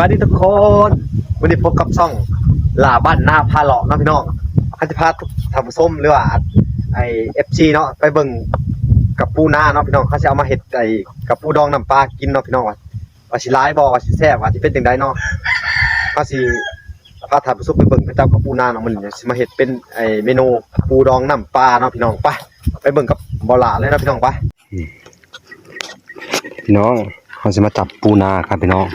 วัสดีทุกคน วันนี้พบกับช่องลาบ้านหน้าพาเลาะเนะพี่น้องเขาจะพาทุกท่านผู้ชมหรือว่าไอเอฟซีเนาะไปเบิ่งกับปูนาเนาะพี่น้องเขาจะเอามาเฮ็ดไอกับปูดองน้ำปลากินเนาะพี่น้องว่าว่าสิร้ายบ่ว่าสิแซ่บว่าสิเป็นจังไดเนาะเขาสิพาท่านผู้ชมไปเบิ่งพระเจ้ากับปูนาเนาะมันสิมาเฮ็ดเป็นไอเมนูปูดองน้ำปลาเนาะพี่น้องไปไปเบิ่งกับบ่หลาเลยนะพี่น้องไปพี่น้องเขาจะมาจับปูนาครับพี่น้อง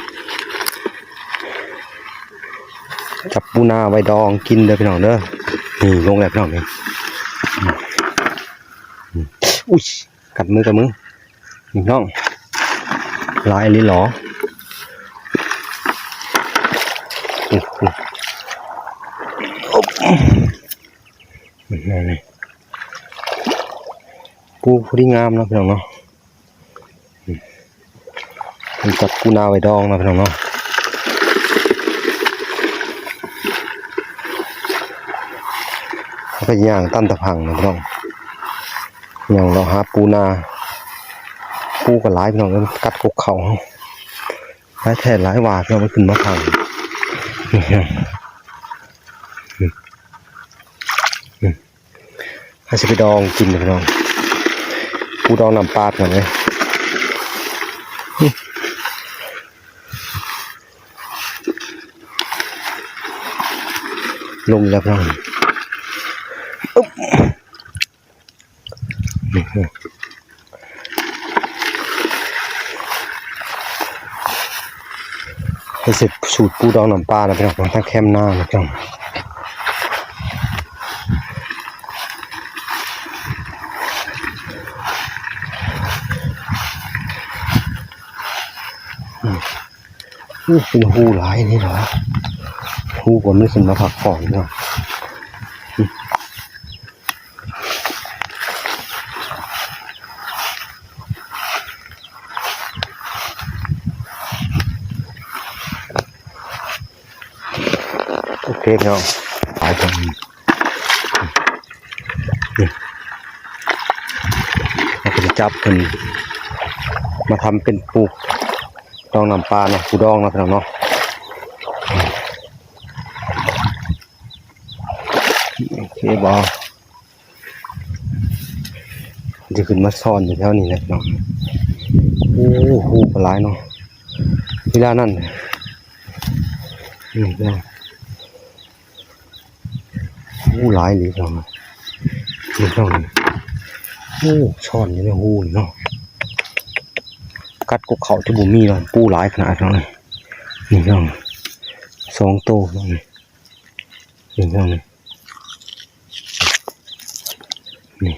จับปูนาไว้ดองกินเด้อพี่น้องเด้อนี่ลงแล้วพี่น้องนี่อุ้ยกัดมือกับมือนี่พี่น้องลายลิ้นหรออุ๊ยอุ๊ยอุ๊บนี่นี่ปูพอดีงามนะพี่น้องเนาะจับกูนาไว้ดองนะพี่น้องเนาะ แล้วก็ย่างตั้นตะพังนะพี่น้องย่างเราหาปูนา ปูก็หลายพี่น้องแล้วกัดกกเขาหลายแท่หลายวาพี่น้องมันขึ้นมาพังองอืมอืมให้สิไปดองกินนะพี่น้อง ปูดองน้ำปลาก่อนเลยลงแล้วพี่น้องอุ๊บนี่นะ ให้เสร็จสูตรปูดองน้ำปลานะพี่น้องทั้งแคมหน้านะพี่น้องอืมนี่เป็นหูหลายนี่เหรอผู้ผมไม่ขึ้นมาผักก่อนเนาะ เคเนาะไปกันนี่เราก็จะจับเป็นมาทำเป็นปูดองน้ำปลาเนาะปูดองเนาะพี่น้องเนาะโอเคบอจะขึ้นมาซ่อนอยู่แถวนี้นะพี่น้องโอ้โหปลาไหลายเนาะเวลานั่นนี่พี่น้อง โอ้หลายเลยส่องนี่พี่น้องนี่โอ้ซ่อนอยู่ในหูนี่เนาะกัดกกเขาที่บุมีเนาะปูหลายขนาดเนาะนี่นี่พี่องสองโตวพี่น้องนี่นี่พี่น้องนี่นี่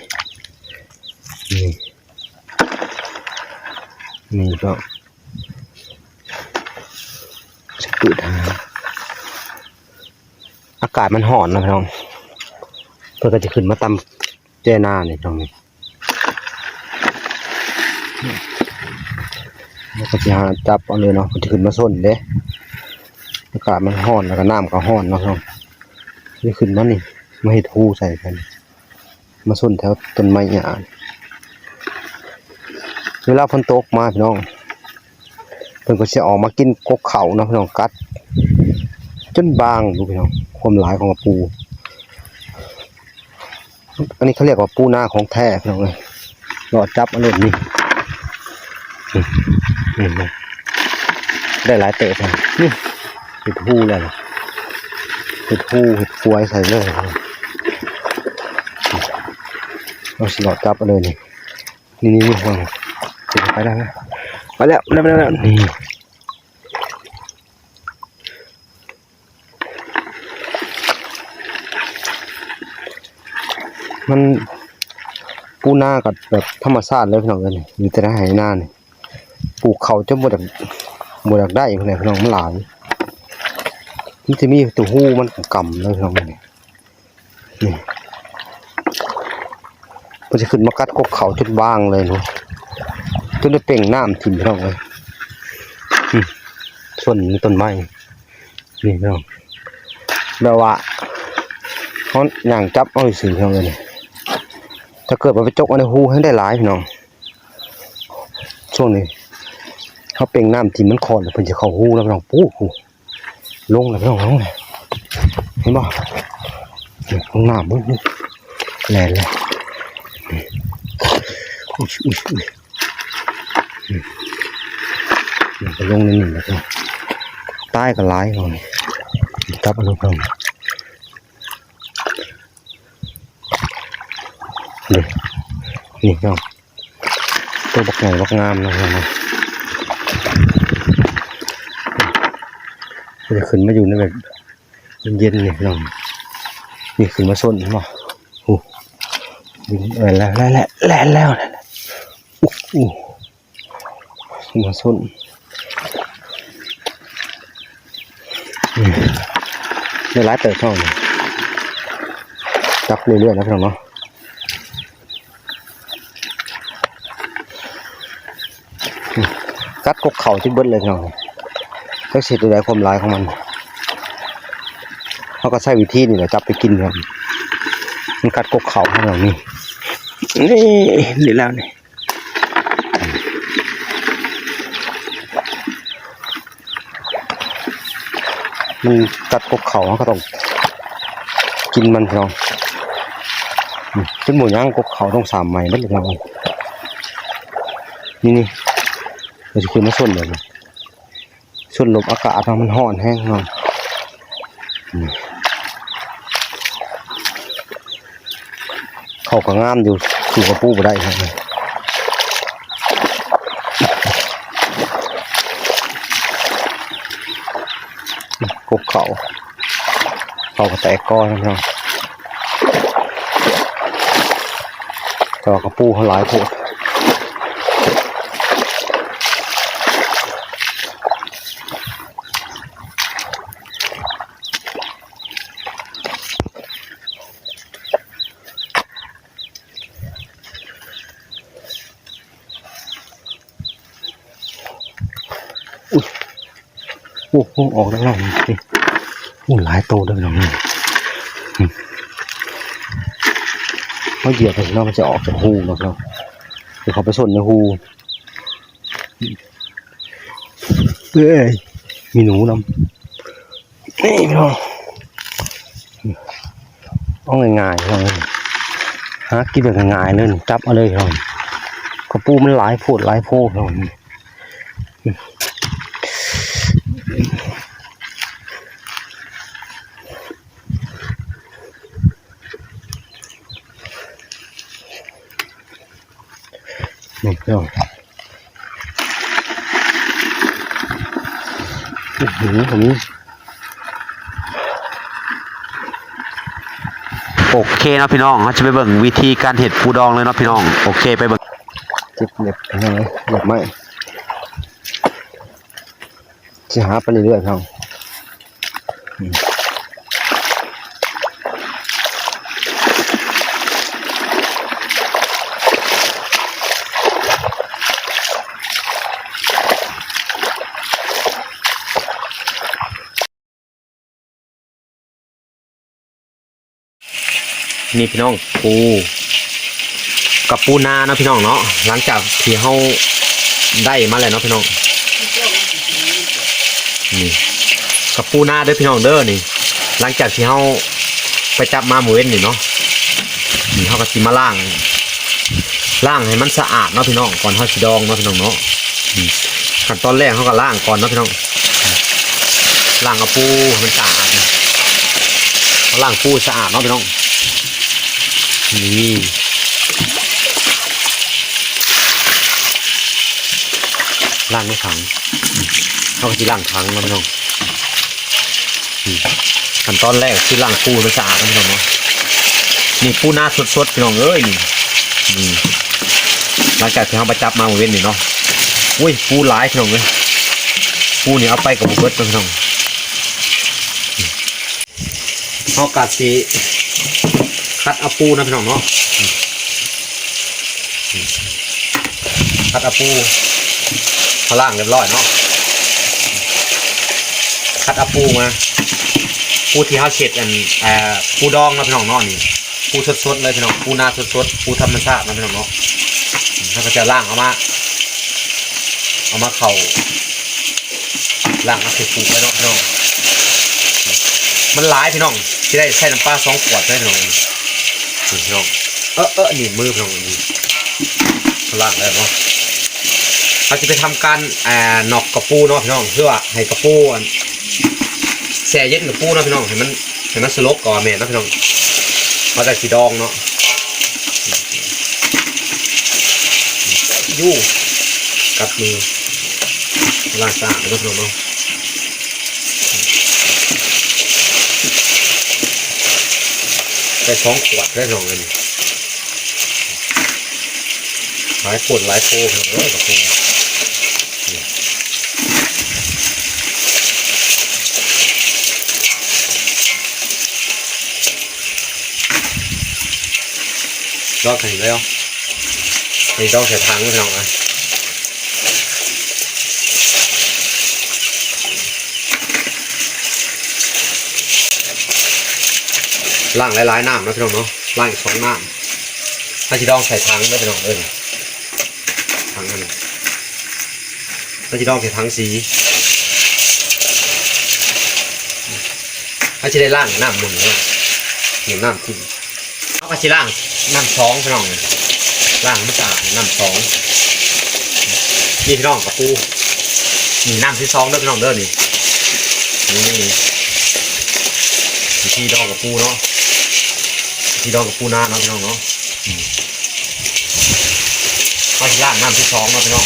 นี่นี่ก็จะเปิดหาอากาศมันห่อนนะพี่น้อง พื่อก็จะขึ้นมาตำเจนาเนี่ยตรงนี้แล้วก็จะหาจับเอาเลยเนาะมันจะขึ้นมาส้นเด้อากาศมันห่อนแล้วก็น้ำก็ห่อนเนาะพี่น้องนี่ขึ้นมานี่มาให้ทูใส่กัน มาส้นแถวต้นไม้หญ้าเวลาฝนตกมาพี่น้องเพิ่นก็จะออกมากินกกเขานะพี่น้องกัด จนบางดูพี่น้องความหลายของปู อันนี้เขาเรียกว่าปูนาของแท้พี่น้องเลยรอจับอันนี้นี่นี่นะได้หลายเตะไปนี่เห็ดหูเลยนะเห็ดหูเห็ดฟวยใส่เลยเราสลอดจับมาเลยนี่นี่นี่นี่วางติดไปได้ไหมไปแล้วไปแล้วไปแล้วนี่ มันปูหน้ากับแบบธรรมชาติเลยพี่น้องเลยมีแต่ได้หายหน้าเนี่ยปลูกเขาจะหมดหมดได้อย่างไรพี่น้องมันหลายมันจะมีตัวหูมันกำเลยพี่น้องเนี่ยนี่มันจะขึ้นมากัดกกเขาจนบ้างเลยเนาะจนได้เป่งน้ำถิ่มพี่น้องเลยส่วนต้นไม้นี่พี่น้องแบบว่าเขาอย่างจับเอาสิ่งพี่น้องเลยนี่ ถ้าเกิดมันไปจกอาในหูให้ได้หลายพี่น้องช่วงนี้เขาเป็นน้ำที่มันคอนแล้วเพิ่นจะเข้าหูแล้วพี่น้องปู้หูลงแล้วพี่น้องลงเลยเห็นบ่นี่ลงน้ำเบิ่งนี่แล่นเลยอุ้ยอุ้ยอุ้ยอืมมันก็ลงในนี่แล้วพี่น้องใต้ก็หลายพี่น้องนี่จับอาลงพี่น้อง นี่พี่น้องตัวบักใหญ่บักงามนะพี่น้องมันจะขึ้นมาอยู่ในแบบเย็นๆนี่ยพี่น้องนี่ขึ้นมาส้นเห็นบ่โอ้บินเออแล้วแล้วแล้วแล้วแล้วอู้อู้ขึ้นมาส้นนี่ในร้านเปิดช่องนี่จับเรื่อยๆนะพี่น้องเนาะอืม กัดกกเข่าที่เบิ้ลเลยพี่น้องก็เสร็จดูแลความร้ายของมันเขาก็ใช้วิธีนี่แหละจับไปกินครับมันกัดกกเข่าของเรานี่นี่นี่แล้วนี่มันกัดกกเขาเขาก็ต้องกินมันพี่น้องอืมเป็นหมูย่างกกเขาต้องสามไม้ไม่เลยพี่น้องนี่นี่ เราจะคุยมาส้นเลยนะส่วนลมอากาศอะมันห่อนแห้งเนาะเขาก็งามอยู่สู่กระปูบ่ได้ครับกบเขาเขาก็แตกก้อนนะเนาะแต่ว่ากระปูเขาหลายโพด อ้โหออกได้แล้วนี่โอ้หลายโตวด้วยน้องนี่อืมเขาเหยียบไปเนาะมันจะออกจากหูเนาะเนาะเดี๋ยวเขาไปส่วนในหูเอ้ยมีหนูนำนี่พี่น้องเอาง่ายๆพี่น้องหากินแบบง่ายๆเลยจับเอาเลยพี่น้องกระปูมันหลายโพดหลายโพดพี่น้อ นี่เนาะโอ้โหผมโอเคเนาะพี่น้องเราจะไปเบิ่งวิธีการเห็ดปูดองเลยเนาะพี่น้อง โอเคไปเบิ่งเจ็บเน็บยังไหน็บไหมจะหาไปเรื่อยๆครับ นี่พี่น้องปูกับปูนาเนาะพี่น้องเนาะหลังจากที่เฮาได้มาแล้วเนาะพี่น้องนี่กับปูนาเด้อพี่น้องเด้อนี่ หลังจากที่เฮาไปจับมาหมูเว้นนี่เนาะนี่เฮาก็สิมาล้างล้างให้มันสะอาดเนาะพี่น้องก่อนเฮาสิดองเนาะพี่น้องเนาะขั้นตอนแรกเฮาก็ล้างก่อนเนาะพี่น้องล้างกับปูมันสะอาดล้างปูสะอาดเนาะพี่น้อง นี่ล้างไม่ขังเขาก็จะล้างขังนะพี่น้องขั้นตอนแรกคือล้างปูให้มันสะอาดนะพี่น้องเนาะนี่ปูหน้าสดๆพี่น้องเอ้ยนี่หลังจากที่เขาไปจับมาเว้นนี่เนาะอุ้ยปูหลายพี่น้องเลยปูนี่เอาไปกับบุเบิดนะพี่น้องเขากัดสี คัดเอาปูนะพี่น้องเนาะคัดเอาปูข้างล่างเรียบร้อยเนาะคัดเอาปูมาปูที่เขาเช็ดอันอ่อปูดองนะพี่น้องเนาะนี่ปูสดๆเลยพี่น้องปูนาสดๆปูธรรมชาตินะพี่น้องเนาะอืมแล้วก็จะล่างเอามาเอามาเข่าล่างมาใส่ปูไว้เนาะพี่น้องมันหลายพี่น้องที่ได้ใส่น้ำปลาสองขวดได้พี่น้อง พี่น้องเออเออนี่มือพี่น้องนี่ล่างแล้วเนาะเราจะไปทำการอ่านอกกระปูเนาะพี่น้องเพื่อให้กระปูอันแช่เย็นกระปูเนาะพี่น้องให้มันให้มันสลบก่อนแม่เนาะพี่น้องมาจากสีดองเนาะยู่กัดมือล้างสะอาดเนาะพี่น้องเนาะ ได้สองขวดได้สองเลยนหลายขวดหลายโพพี่น้องเอ้ยกระปูรอบถึงแล้วนี่ต้องใส่ถังพี่น้อง ล่างหลายๆน้ำนะพี่น้องเนาะล่างอีกสองน้ำถ้าจะต้องใส่ถังนะพี่น้องเอ้ยถังนั่นถ้าจะต้องใส่ถังสีถ้าจะได้ล่างน้ำหมุนเนี่ยหมุนน้ำทิ้งเอากระชิล่างน้ำสองพี่น้องล่างไม่สะอาดน้ำสองนี่พี่น้องกับปูนี่น้ำที่สองเด้อพี่น้องเด้อนี่นี่ที่ดองกับปูเนาะ ที่ดองกับปูนาเนาะพี่น้องเนาะอืมเอาชิล่างน้ำที่สองเนาะพี่น้อง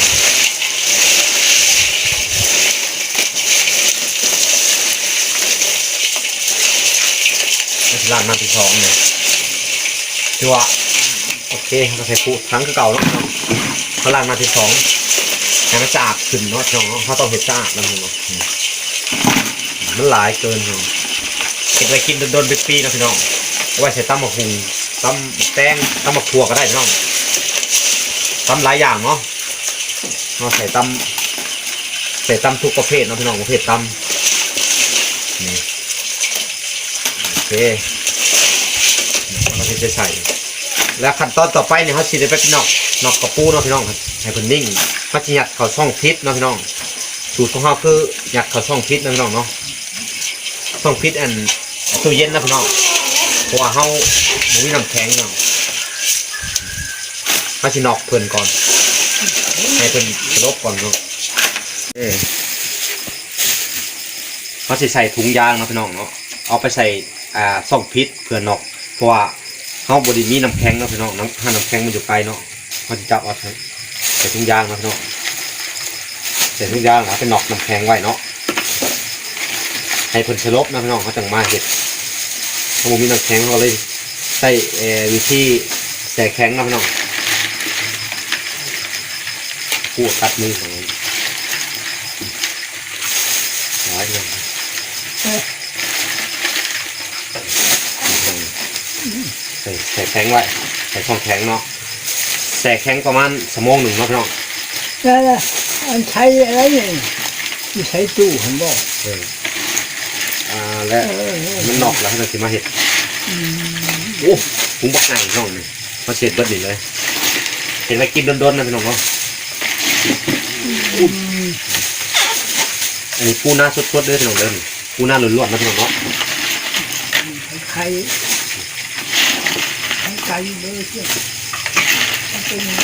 เอาชิล่างน้ำที่สองเนี่ยคือว่าโอเคเราใส่ปูทั้งคือเก่าเนาะพลังมาที่สองให้มันสะอาดขึ้นเนาะน้องเนาะเขาต้องเห็ดสะอาดแล้วเนาะอืมมันหลายเกินเนาะเก็บไปกินโดนๆเป็นปีเนาะพี่น้องเอา ไว้ใส่ตำมะฮุงตำแตงตำมะขัวก็ได้พี่น้องตำหลายอย่างเนาะเราใส่ตำใส่ตำทุกประเภทเนาะพี่น้องประเภทตำนี่โอเคเราจะใส่ แล้วขั้นตอนต่อไปเนี่ยเขาฉีดไปเป็นนอกนอกกระปูเนาะพี่น้องให้เพิ่นนิ่งเขาจะยัดเขาช่องพิษเนาะพี่น้องสูตรของเขาคือยัดเขาช่องพิษนะพี่น้องเนาะช่องพิษอันตู้เย็นนะพี่น้อง เพราะว่าเขาบ่มีน้ำแข็งเนาะเขาสินอกเพิ่นก่อน ให้เพิ่นลบก่อนเนาะเอ้เขาสิใส่ถุงยางเนาะพี่น้องเนาะ เอาไปใส่อ่าช่องพิษเพื่อนอก เพราะว่าเขาบไดีมีน้ำแข็งเนาะพี่น้องน้ำถ้าน้ำแข็งมันอยู่ไกลเนาะเขาจะจับเอาใส่ถุงยางเนาะพี่น้องใส่ถุงยางเนาะเป็นนอกน้ำแข็งไว้เนาะให้เพิ่นสลบนะพี่น้องเขาจังมาเห็ด เขาบ่มีน้ำแข็งเขาเลยใส่เอ่อวิธีใส่แข็งนะพี่น้องกู้กัดมือของมันหลายอย่างใส่ใส่แข็งไว้ใส่ช่องแข็งเนาะใส่แข็งประมาณสมองหนึ่งเนาะพี่น้องนั่นแหละอันใช้อะไรเนี่ยที่ใช้ตู้ผมบอกเอออ่า และเออเออมันนอกแล้วให้เราสิมาเห็ดโอ้ผมบอกไงน้องนี่มาเสร็จเบิดนี่เลย เห็นไปกินโดนๆนะพี่น้องเนาะอันนี้ปูหน้าสดๆเลยพี่น้องเด้อนี่ปูหน้าล้วนๆนะพี่น้องเนาะใครใครไก่เลยเชี่ยมันเป็นยังไง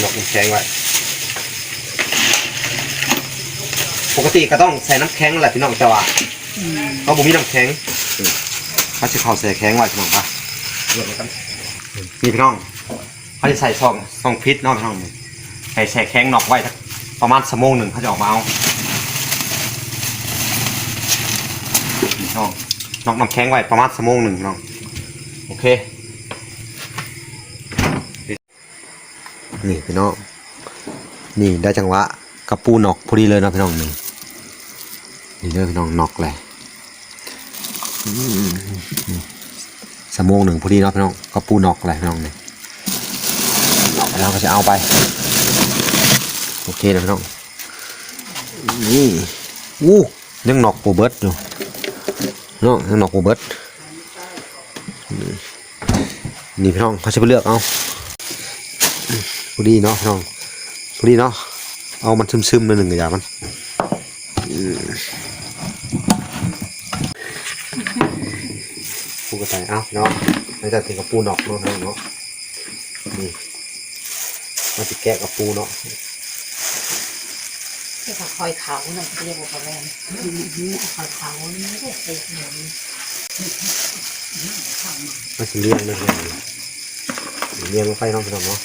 หลอกน้ำแข็งไว้ปกติก็ต้องใส่น้ำแข็งแหละพี่น้องแต่ว่าอืม เขาบ่มีน้ำแข็งเขาจะเข้าใส่แข็งไว้พี่น้องปะนี่พี่น้องเขาจะใส่ซองซองพิษเนาะพี่น้องนี่ใส่ใส่แข็งนอกไว้สักประมาณชั่วโมงหนึ่งเขาจะออกมาเอานี่พี่น้องนอกน้ำแข็งไว้ประมาณชั่วโมงหนึ่งพี่น้องโอเคนี่พี่น้องนี่ได้จังหวะกระปูนอกพอดีเลยนะพี่น้องนี่ นี่เลยพี่น้องนอกเลยอืมสมงหนึ่งพอดีเนาะพี่น้องกระปูนอกเลยพี่น้องนี่แล้วก็จะเอาไป โอเคนะพี่น้อง นี่อู้ยังนอกปูเบิร์ดอยู่เนาะยังนอกปูเบิร์ดนี่พี่น้องเขาจะไปเลือกเอาพอดีเนาะพี่น้องพอดีเนาะเอามันซึมๆหนิดหนึ่งกระยามันอืมปู กระต่ายเอ้าเนาะหลังจากถึงกับปูนอกเนาะเนาะนี่มันจะแกะกับปูเนาะที่เขาคอยเขาเนาะเรียกว่าเขาแรงคอยเขาไม่ได้ไปเหมือนมันสิเลี้ยงเลยเลี้ยงลงไปเน้องพี่น้องเนาะ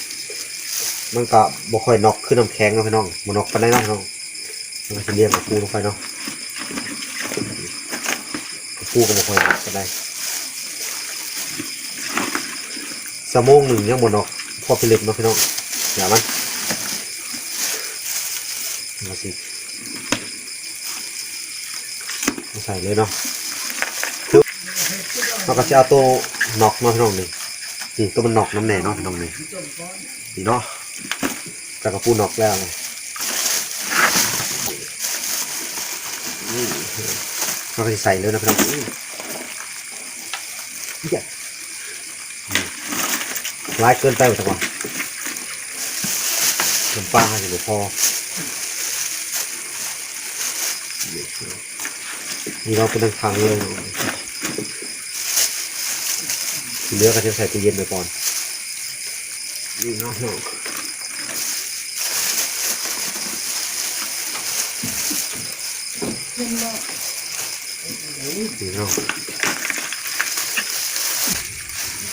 มันก็บ่ค่อยนอกขึ้นน้ำแข็งเนาะพี่น้องบ่นอกปานใดเนาะพี่น้องมันก็สิเลี้ยงกับปูลงไปเนาะกับปูก็บ่ค่อยนอกปานใด สมงหนึ่งยังบ่นอกพอเป็นเล็กเนาะพี่น้องอย่ามันมาสิเอาใส่เลยเนาะเราก็จะเอาตัวนอกมาพี่น้องนี่นี่ตัวมันนอกน้ำแหน่เนาะพี่น้องนี่นี่เนาะจากกระปูนอกแล้วนี่นี่เราก็จะใส่เลยนะพี่น้องอื้อเหี้ยนี่ ร้ายเกินไปหมดจังวะน้ำปลาให้จะไม่พอนี่เราเป็นทางทางเลยที่เหลือก็จะใส่ตู้เย็นไปก่อนนี่เนาะเนาะนี่เนาะ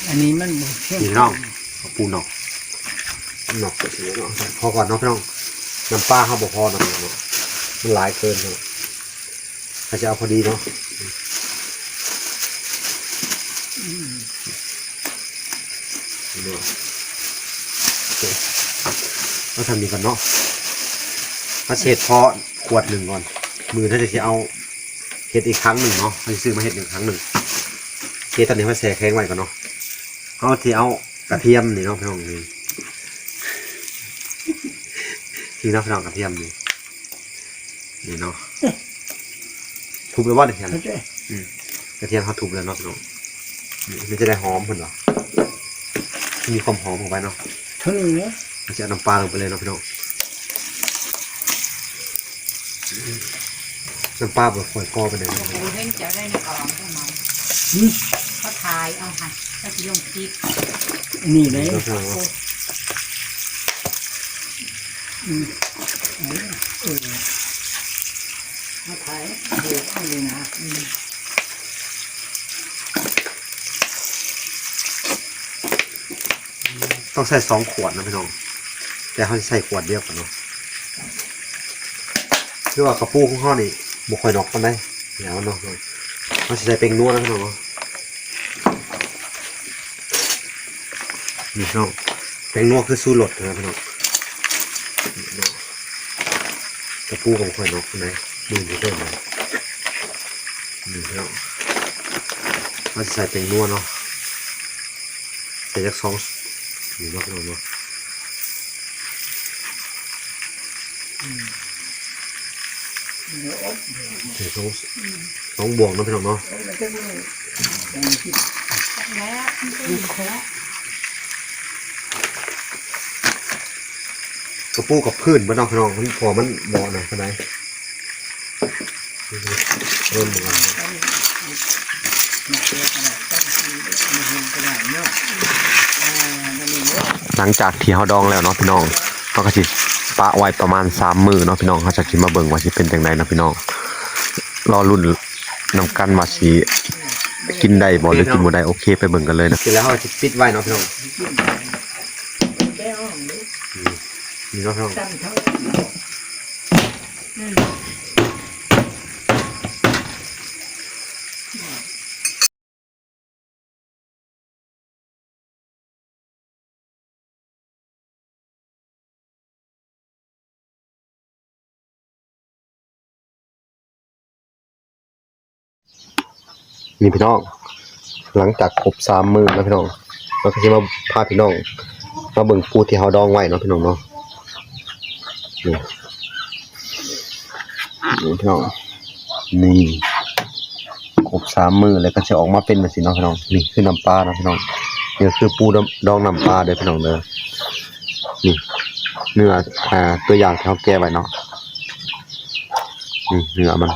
อันนี้มันบ่เข้มนี่เนาะเอา ปูนอกหนอกก็เสียเนาะพอก่อนเนาะพี่น้องน้ำปลาเขาบอกพอเนาะเนาะมันหลายเกินเนาะถ้าจะเอาพอดีเนาะเนาะเราทำนี้ก่อนเนาะถ้าเศษพอขวดหนึ่งก่อน มือถ้าจะเอาเห็ดอีกครั้งหนึ่งเนาะเราจะซื้อมาเห็ดหนึ่งครั้งหนึ่งโอเคตอนนี้มาแช่แข็งไว้ก่อนเนาะเอาที่เอา กระเทียมนี่เนาะพี่น้องนี่ที่เนาะพี่น้องกระเทียมนี่นี่เนาะทุบเลยว่าเดี๋ยวเข้าใจกระเทียมเขาทุบเลยเนาะพี่น้องนี่มันจะได้หอมขึ้นเหรอมีความหอมของไปเนาะเท่านี้นะมันจะเอาน้ำปลาลงไปเลยเนาะพี่น้องน้ำปลาแบบฝอยกอไปเลยเนาะโอ้เห็นจะได้ในกล่องเท่านั้นอืมเขาทายเอาค่ะถ้าจะยงพริกอั นนี้เลยเนาะพี่น้องเนมาถ่ายเดี๋ยวเลยนะต้องใส่สองขวดนะพี่น้อง แต่เขาจะใส่ขวดเดียวกันเนาะคือว่ากระปูของเขานี่บุคอยนอกกันได้อย่ามันเนาะเขาจะใส่เป็นนัวนะพี่น้อง นาะนี่พี่น้องเป็นนัวคือสู้รสนะพี่น้องนี่เนาะกระปูของบุคอยนอกกันได้มือที่เพิ่มมานี่พี่น้องเขาจะใส่เป็นนัวเนาะใส่จักสองนี่เนาะพี่น้องเนาะเดี๋ยวอบใส่สองสองบวงเนาะพี่น้องเนาะ แล้ว ก็เลยอย่างที่แล้วมันก็มีแล้วกระปูกับพื้นบ้านนอกพี่น้องมันพอมันเหมาะหน่อยใช่ไหมเริ่มเหมือนกันมาเจอกันแล้วต้องมีมาเห็นกันแล้วเนาะอ่าอันนี้เนาะหลังจากที่เขาดองแล้วเนาะพี่น้องเขาก็สิปะไว้ประมาณสามมือเนาะพี่น้องเขาจะกินมาเบิ่งว่าสิเป็นจังไดเนาะพี่น้องรอรุ่นนำกันว่าสิกินได้บ่หรือกินบ่ได้โอเคไปเบิ่งกันเลยนะเสร็จแล้วเขาจะปิดไว้เนาะพี่น้องแก้ห้องนี้ นี่เนาะพี่น้องตั้งเท่านี่พี่น้อง หลังจากครบสามมือแล้วพี่น้องเราก็จะมาพาพี่น้องมาเบิ่งปูที่เขาดองไว้เนาะพี่น้องเนาะ นี่พี่น้องนี่ครบสามมือแล้วก็จะออกมาเป็นแบบนี้เนาะพี่น้องนี่คือน้ำปลานะพี่น้องนี่คือปูดองน้ำปลาเด้อพี่น้องเด้อนี่เนื้ออ่าตัวอย่างที่เขาแก้ไว้เนาะนี่เนื้อมัน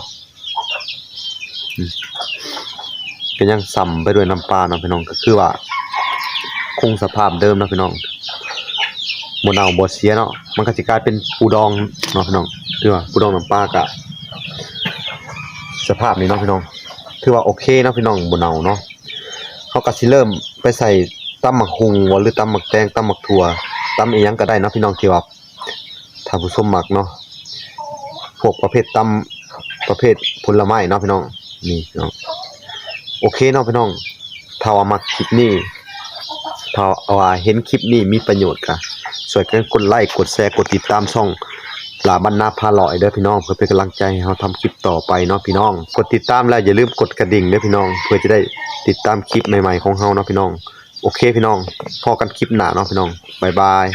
ก็ยังซ้ำไปด้วยน้ำปลาเนาะพี่น้องก็คือว่าคงสภาพเดิมนะพี่น้อง บ่เน่าบ่เสียเนาะมันก็สิกลายเป็นปูดองเนาะพี่น้องคือว่าปูดองน้ำปลากะสภาพนี้เนาะพี่น้องถือว่าโอเคเนาะพี่น้องบ่เน่าเนาะเขาก็สิเริ่มไปใส่ตำหมักหุงหรือตำหมักแตงตำหมักถั่วตำอีหยังก็ได้เนาะพี่น้องที่ว่าถ้าผู้ชมหมักเนาะพวกประเภทตำประเภทผลไม้เนาะพี่น้องนี่พี่น้องโอเคเนาะพี่น้องถ้าว่ามักคลิปนี้ถ้าว่าเห็นคลิปนี้มีประโยชน์ก็ ช่วยกันกดไลค์กดแชร์กดติดตามช่องลาบรรณาพาลอยเด้อพี่น้องเพื่อเป็นกำลังใจให้เราทำคลิปต่อไปเนาะพี่น้อง กดติดตามแล้วอย่าลืมกดกระดิ่งเด้อพี่น้อง เพื่อจะได้ติดตามคลิปใหม่ๆของเราเนาะพี่น้อง โอเคพี่น้องพอกันคลิปหน้าเนาะพี่น้องบ๊ายบาย